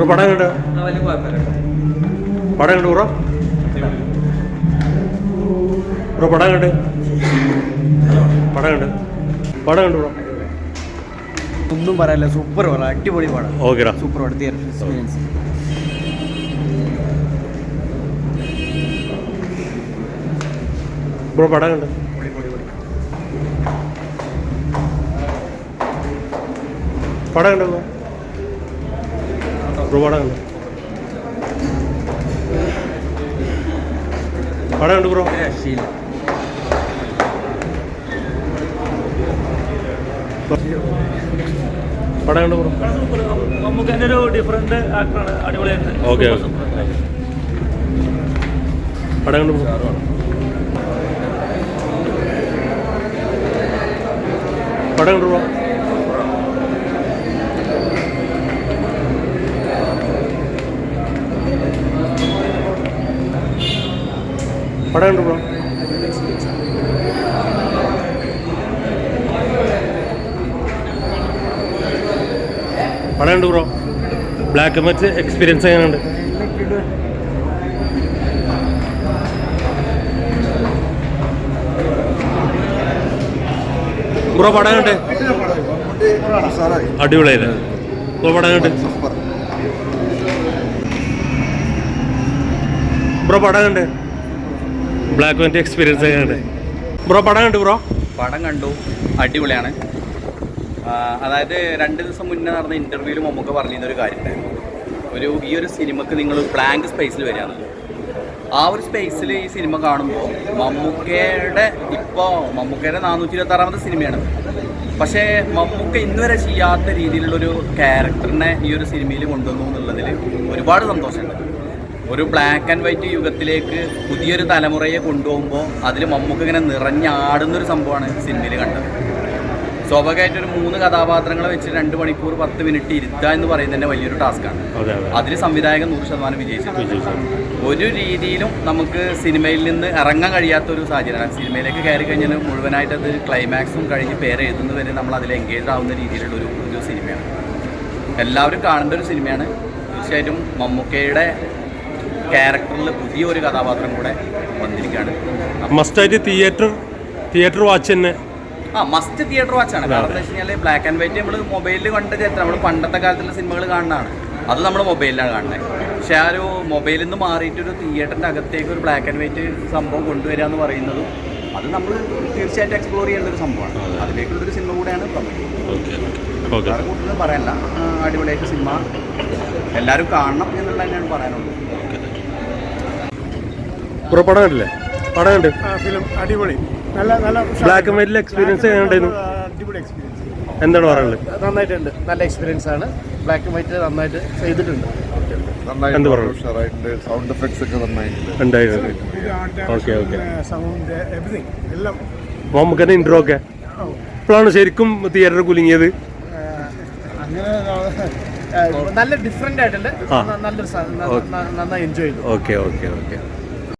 Bro പടം കണ്ട് ആ, വലിയ കുഴപ്പമില്ല പടം കണ്ട് ബ്രോ? ബ്രോ പടം കണ്ട് പടം കണ്ട് പടം കണ്ട് ബ്രോ? ഒന്നും പറയാല്ല സൂപ്പർ പടം അടിപൊളി പടം. ഓക്കെടാ സൂപ്പർ പടം തിയേറ്റർ എക്സ്പീരിയൻസ് ബ്രോ പടം കണ്ട് പടം കണ്ട് ബ്രോ ബ്രോ? പടം കണ്ട് ബ്രോ പടം കണ്ട് ബ്രോ? നമുക്ക് തന്നെ ഒരു ഡിഫറെന്റ് ആക്ടറാണ് അടിപൊളിയായിട്ട്. Okay okay. പടം കണ്ട് ബ്രോ? പടം കണ്ട് ബ്രോ? പടം ബ്രോ. പടം ഉണ്ട് ബ്രോ ബ്ലാക്ക് വൈറ്റ് എക്സ്പീരിയൻസ് എങ്ങനെയുണ്ട്? ബ്രോ പടം കണ്ട് അടിപൊളിയായിരുന്നു ബ്രോ പടം കണ്ട് ബ്രോ പടം കണ്ട് ബ്ലാക്ക് ആൻഡ് എക്സ്പീരിയൻസ് എങ്ങനെയുണ്ട് ബ്രോ പടം കണ്ടു ബ്രോ പടം കണ്ടു. അടിപൊളിയാണ്. അതായത് രണ്ട് ദിവസം മുന്നേ നടന്ന ഇന്റർവ്യൂവിൽ മമ്മൂക്ക പറഞ്ഞിരുന്ന ഒരു കാര്യമുണ്ടായിരുന്നു ഒരു ഈ ഒരു സിനിമക്ക് നിങ്ങൾ ബ്ലാങ്ക് സ്പേസിൽ വരികയാണ്. ആ ഒരു സ്പേസിൽ ഈ സിനിമ കാണുമ്പോൾ മമ്മൂക്കയുടെ ഇപ്പോൾ മമ്മൂക്കയുടെ നാനൂറ്റി ഇരുപത്തി ആറാമത്തെ സിനിമയാണ്. പക്ഷേ മമ്മൂക്ക ഇന്നുവരെ ചെയ്യാത്ത രീതിയിലുള്ളൊരു ക്യാരക്ടറിനെ ഈ ഒരു സിനിമയിൽ കൊണ്ടുവന്നു എന്നുള്ളതിൽ ഒരുപാട് സന്തോഷമുണ്ട്. ഒരു ബ്ലാക്ക് ആൻഡ് വൈറ്റ് യുഗത്തിലേക്ക് പുതിയൊരു തലമുറയെ കൊണ്ടുപോകുമ്പോൾ അതിൽ മമ്മൂക്ക ഇങ്ങനെ നിറഞ്ഞാടുന്നൊരു സംഭവമാണ് സിനിമയിൽ കണ്ടത്. സ്വാഭാവികമായിട്ട് ഒരു മൂന്ന് കഥാപാത്രങ്ങളെ വെച്ച് രണ്ട് മണിക്കൂർ പത്ത് മിനിറ്റ് ഇരുത്തുക എന്ന് പറയുന്നത് തന്നെ വലിയൊരു ടാസ്ക്കാണ് അതെ അതെ. അതിൽ സംവിധായകൻ നൂറ് ശതമാനം വിജയിച്ചിട്ടുണ്ട്. വിജയിച്ചു. ഒരു രീതിയിലും നമുക്ക് സിനിമയിൽ നിന്ന് ഇറങ്ങാൻ കഴിയാത്ത ഒരു സാഹചര്യമാണ് സിനിമയിലേക്ക് കയറി കഴിഞ്ഞാൽ മുഴുവനായിട്ട് അത് ക്ലൈമാക്സും കഴിഞ്ഞ് പേര് എഴുതുന്നത് വരെ നമ്മൾ അതിൽ എൻഗേജ് ആവുന്ന രീതിയിലുള്ള ഒരു ഒരു സിനിമയാണ്. എല്ലാവരും കാണേണ്ട ഒരു സിനിമയാണ്. തീർച്ചയായിട്ടും മമ്മൂക്കയുടെ ക്യാരക്ടറിൽ പുതിയൊരു കഥാപാത്രം കൂടെ വന്നിരിക്കുകയാണ്. മസ്റ്റായിട്ട് തിയേറ്റർ തിയേറ്റർ വാച്ച് തന്നെ. ആ മസ്റ്റ് തിയേറ്റർ വാച്ചാണ് കാരണം എന്താ വെച്ച് കഴിഞ്ഞാൽ ബ്ലാക്ക് ആൻഡ് വൈറ്റ് നമ്മൾ മൊബൈലിൽ കണ്ട എത്ര നമ്മൾ പണ്ടത്തെ കാലത്തുള്ള സിനിമകൾ കാണുന്നതാണ്. അത് നമ്മൾ മൊബൈലിലാണ് കാണുന്നത് പക്ഷെ ആ ഒരു മൊബൈലിൽ നിന്ന് മാറിയിട്ട് ഒരു തിയേറ്ററിന്റെ അകത്തേക്ക് ഒരു ബ്ലാക്ക് ആൻഡ് വൈറ്റ് സംഭവം കൊണ്ടുവരിക എന്ന് പറയുന്നതും അത് നമ്മൾ തീർച്ചയായിട്ടും എക്സ്പ്ലോർ ചെയ്യേണ്ട ഒരു സംഭവമാണ്. അതിലേക്കുള്ളൊരു സിനിമ കൂടെയാണ് വേറെ കൂടുതൽ പറയാനില്ല അടിപൊളിയായിട്ട് സിനിമ എല്ലാവരും കാണണം എന്നുള്ള തന്നെയാണ് പറയാനുള്ളത്. ബ്രോ പടം കണ്ടില്ലേ? പടം കണ്ട്. ഫിലിം അടിപൊളി. നല്ല നല്ല ബ്ലാക്ക് ആൻഡ് വൈറ്റിൽ എക്സ്പീരിയൻസ് എങ്ങനെയുണ്ടായിരുന്നു? അടിപൊളി എക്സ്പീരിയൻസ് എന്താണ് പറയാനുള്ളത്? നന്നായിട്ടുണ്ട്. നല്ല എക്സ്പീരിയൻസ് ആണ്. ബ്ലാക്ക് ആൻഡ് വൈറ്റ് നന്നായിട്ട് ചെയ്തിട്ടുണ്ട്. എന്ത് സൗണ്ട് എഫക്ട്സ് ഒക്കെ ഉണ്ടായിരുന്നു. Okay okay. സൗണ്ട് എവറിങ് എല്ലാം. നമുക്ക് തന്നെ ഇൻട്രോ ഒക്കെ? ഇപ്പോഴാണ് ശരിക്കും തിയേറ്റർ കുലുങ്ങിയത്. നല്ല ഡിഫറെന്റ് ആയിട്ടുണ്ട്. നല്ലൊരു നന്നായി എൻജോയ് ചെയ്തു. Okay okay okay.